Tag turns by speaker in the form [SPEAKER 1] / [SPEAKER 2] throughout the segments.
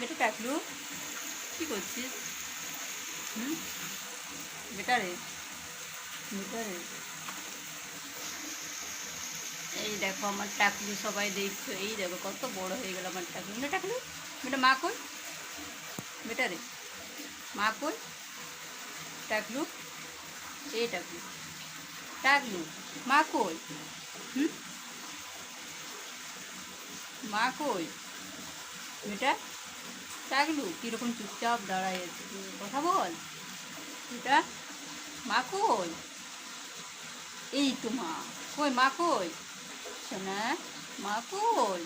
[SPEAKER 1] বেটা টাকলু কি করছিস? হুম? বেটা রে। বেটা রে। এই দেখো আমার টাকলু সবাই দেখছ। এই দেখো কত বড় হয়ে গেল আমার টাকলু। না টাকলু, বেটা মা কই? বেটা রে। মা কই? টাকলু? এই টাকলু। টাকলু, মা কই? হুম? মা কই? বেটা? টাকলু কীরকম চুপচাপ দাঁড়ায় আছে? কথা বল। বেটা মা কই? এই তো মা। কই মা কই? শোনা মা কই?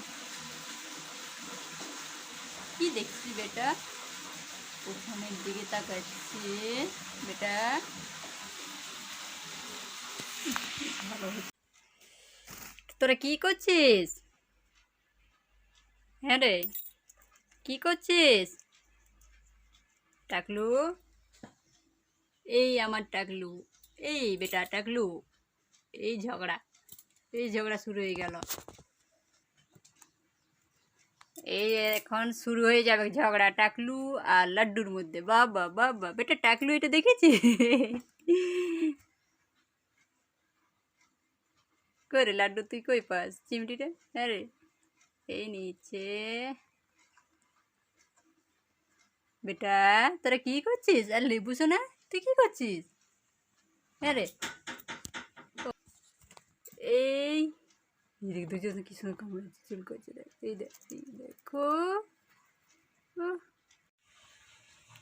[SPEAKER 1] কি দেখছি বেটা? ওখানের দিকে তাকাচ্ছে। বেটা। ভালো। তোরা কি করছিস? হ্যাঁ রে। কি করছিস? টাকলু? এই আমার টাকলু। এই বেটা টাকলু। এই ঝগড়া। এই ঝগড়া শুরু হয়ে গেল। এই এখন শুরু হয়ে যাবে ঝগড়া টাকলু আর লাড্ডুর মধ্যে। বাবা বাবা বেটা টাকলু এটা দেখেছি করে লাড্ডু, তুই কই পাস? চিমটিটা? হ্যাঁ রে এই নিচে। বেটা, তোরা কি করছিস? আর লেবু শোনা তুই কি করছিস? হ্যাঁ রে। এই দুজন কি সুন্দর কামড়াচ্ছে চুল করছে, দেখ, এই দেখ, এই দেখো।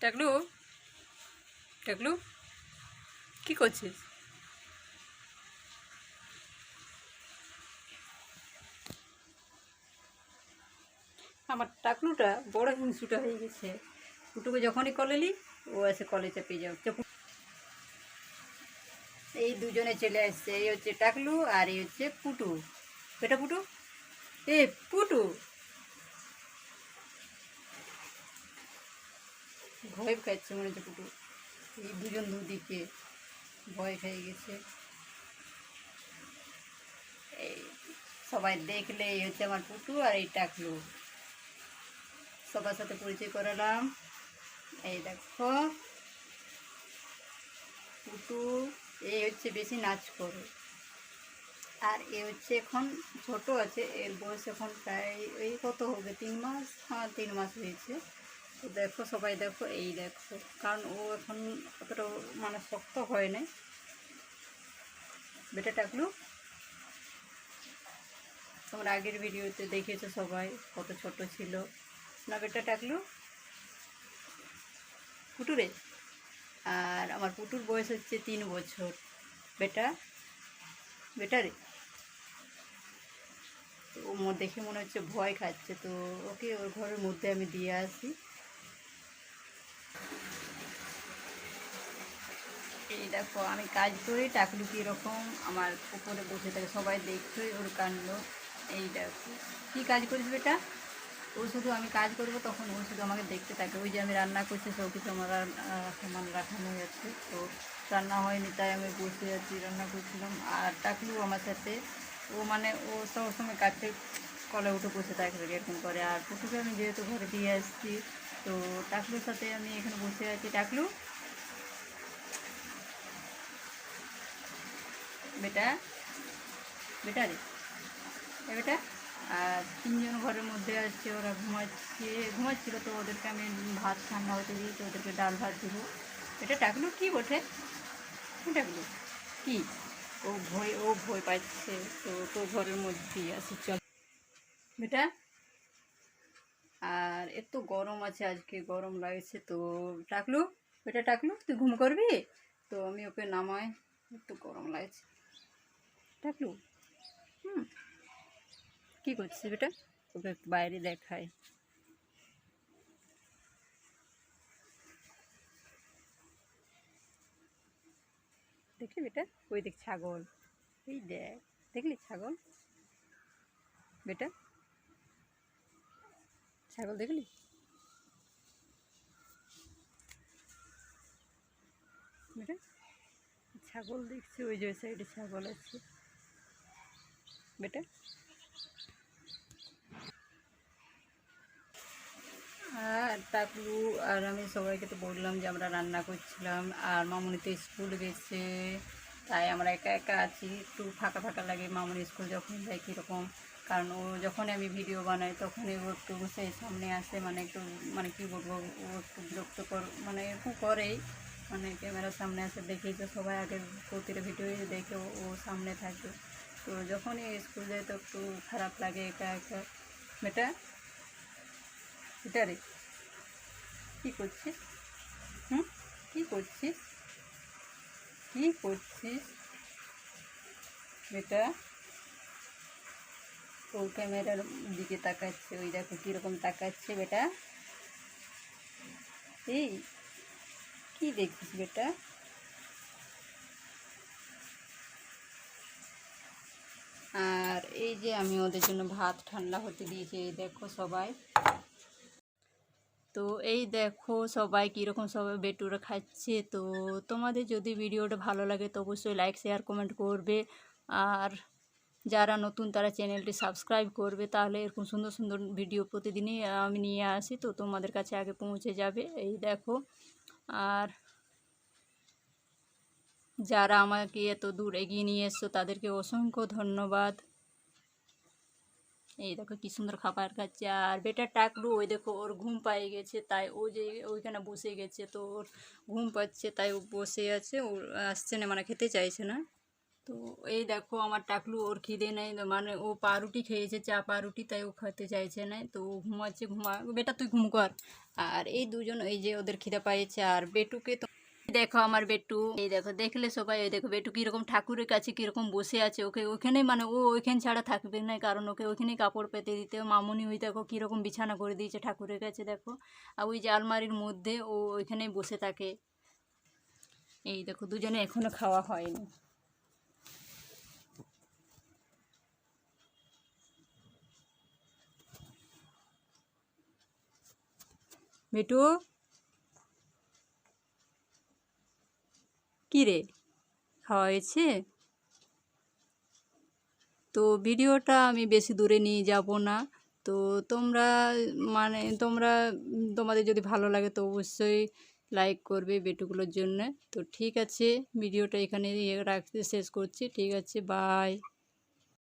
[SPEAKER 1] টাকলু টাকলু, কি করছিস? আমার টাকলুটা বড় হিংসুটা হয়ে গেছে। পুটুকে যখনই কলেলি ও এসে কলে চেপে যাও চাপু এই দুজনে চলে আসছে, এই হচ্ছে টাকলু আর এই হচ্ছে পুটু। এটা পুটু? এ, পুটু! ভয় খাচ্ছে মনে হচ্ছে পুটু। এই দুজন দুদিকে ভয় খেয়ে গেছে। এই সবাই দেখলে এই হচ্ছে আমার পুটু আর এই টাকলু। সবার সাথে পরিচয় করালাম। এই দেখো। পুটু, এই হচ্ছে বেশি নাচ করে। আর এ হচ্ছে এখন ছোট আছে, এর বয়স এখন প্রায় এই কত হবে? তিন মাস? হ্যাঁ তিন মাস হয়েছে। তো দেখো সবাই দেখো, এই দেখো। কারণ ও এখন অতটা মানে শক্ত হয় না বেটা টাকলু, তোমরা আগের ভিডিওতে দেখেছ সবাই কত ছোট ছিল। না বেটা টাকলু? পুটুরে? আর আমার পুটুর বয়স হচ্ছে তিন বছর। বেটা? বেটারে তো ও মো- দেখে মনে হচ্ছে ভয় খাচ্ছে, তো ওকে ওর ঘরের মধ্যে আমি দিয়ে আসি। এই দেখো, আমি কাজ করি টাকলু কীরকম আমার উপরে বসে থাকে, সবাই দেখছোই ওর কাণ্ড। এই দেখো, কী কাজ করিস বেটা? ও শুধু আমি কাজ করব, তখন ও শুধু আমাকে দেখতে থাকে। ওই যে আমি রান্না করছি সব কিছু আমার সমান রাখানো হয়েছে। তো রান্না হয়নি, তাই আমি বসে আছি, রান্না করছিলাম। আর টাকলু আমার সাথে। ও মানে ও সব সবসময় কাছে কলে উঠে বসে থাকে, এরকম করে। আর পুটুকে আমি যেহেতু ঘরে দিয়ে আসছি, তো টাকলুর সাথে আমি এখানে বসে আছি। টাকলু বেটা? বেটা রে? বেটা? আর তিনজন ঘরের মধ্যে আসছে, ওরা ঘুমাচ্ছে, ঘুমাচ্ছিল তো ওদেরকে আমি ভাত ঠান্ডা হতে দিই তো ওদেরকে ডাল ভাত দেবো। এটা টাকলু কি বটে টাকলু কি? ও ভয় ও ভয় পাচ্ছে, তো তো ঘরের মধ্যেই আছে, চল। বেটা? আর এত গরম আছে আজকে, গরম লাগছে তো। টাকলু বেটা টাকলু তুই ঘুম করবি? তো আমি ওকে নামাই একটু গরম লাগছে। টাকলু হুম? কী করছিস বেটা? ওকে একটু বাইরে দেখায় দেখলি বেটা? ওই দেখ ছাগল। এই দেখ, দেখলি ছাগল? বেটা? ছাগল দেখলি? বেটা? ছাগল দেখছি, ওই যে সাইডে ছাগল আছে। বেটা? আর টাকলু আর আমি সবাইকে তো বললাম যে আমরা রান্না করছিলাম আর মামুনি তো স্কুল গেছে, তাই আমরা একা একা আছি। একটু ফাঁকা ফাঁকা লাগে মামুনি স্কুল যখন যাই কীরকম, কারণ ও যখন আমি ভিডিও বানাই তখনই ও একটু সেই সামনে আসে মানে একটু মানে কী বলব, ও একটু বিরক্ত কর মানে এরকম করেই মানে ক্যামেরার সামনে আসে, দেখেই তো সবাই আগে প্রতিটা ভিডিও দেখে ও- সামনে থাকে। তো যখনই স্কুল যায় তো একটু খারাপ লাগে একা একা। বেটা এটা রে। কী করছিস? হুম? কী করছিস? কী করছিস? বেটা ও ক্যামেরার দিকে তাকাচ্ছে, ওই দেখো কীরকম তাকাচ্ছে বেটা। এই, কি দেখছিস বেটা? আর এই যে আমি ওদের জন্য ভাত ঠান্ডা হতে দিয়েছি, এই দেখো সবাই। তো এই দেখো সবাই কীরকম সবাই বেটুরা খাচ্ছে। তো তোমাদের যদি ভিডিওটা ভালো লাগে তো অবশ্যই লাইক শেয়ার কমেন্ট করবে। আর যারা নতুন তারা চ্যানেলটি সাবস্ক্রাইব করবে। তাহলে এরকম সুন্দর সুন্দর ভিডিও প্রতিদিনই আমি নিয়ে আসি। তো তোমাদের কাছে আগে পৌঁছে যাবে। এই দেখো। আর যারা আমাকে এত দূর এগিয়ে নিয়ে এসছো তাদেরকে অসংখ্য ধন্যবাদ। এই দেখো কি সুন্দর খাবার খাচ্ছে। আর বেটার টাকলু ওই দেখো ওর ঘুম পায়ে গেছে, তাই ও যে ওইখানে বসে গেছে, তো ওর ঘুম পাচ্ছে, তাই ও বসে আছে, ও আসছে না মানে খেতে চাইছে না। তো এই দেখো আমার টাকলু ওর খিদে নেই মানে ও পাউরুটি খেয়েছে, চা পাউরুটি তাই ও খেতে চাইছে না, তো ও ঘুমাচ্ছে, ঘুমা, বেটা তুই ঘুম কর। আর এই দুজন, এই যে ওদের খিদে পাইছে, আর বেটুকে তো দেখো আমার বেটু এই দেখো, দেখলে সবাই, এই দেখো বেটু কীরকম ঠাকুরের কাছে কীরকম বসে আছে। ওকে ওখানে মানে ও ওইখানে ছাড়া থাকবে না, কারণ ওকে ওইখানে কাপড় পেতে দিতে। মামুনি ওই দেখো কীরকম বিছানা করে দিয়েছে ঠাকুরের কাছে, দেখো। আর ওই যে আলমারির মধ্যে ও ওইখানেই বসে থাকে। এই দেখো, দুজনে এখনও খাওয়া হয়নি। বেটু রে খাওয়া হয়েছে। তো ভিডিওটা আমি বেশি দূরে নিয়ে যাব না। তো তোমরা মানে তোমরা, তোমাদের যদি ভালো লাগে তো অবশ্যই লাইক করবে বেটুগুলোর জন্য। তো ঠিক আছে, ভিডিওটা এখানে রাখতে, শেষ করছি। ঠিক আছে, বাই।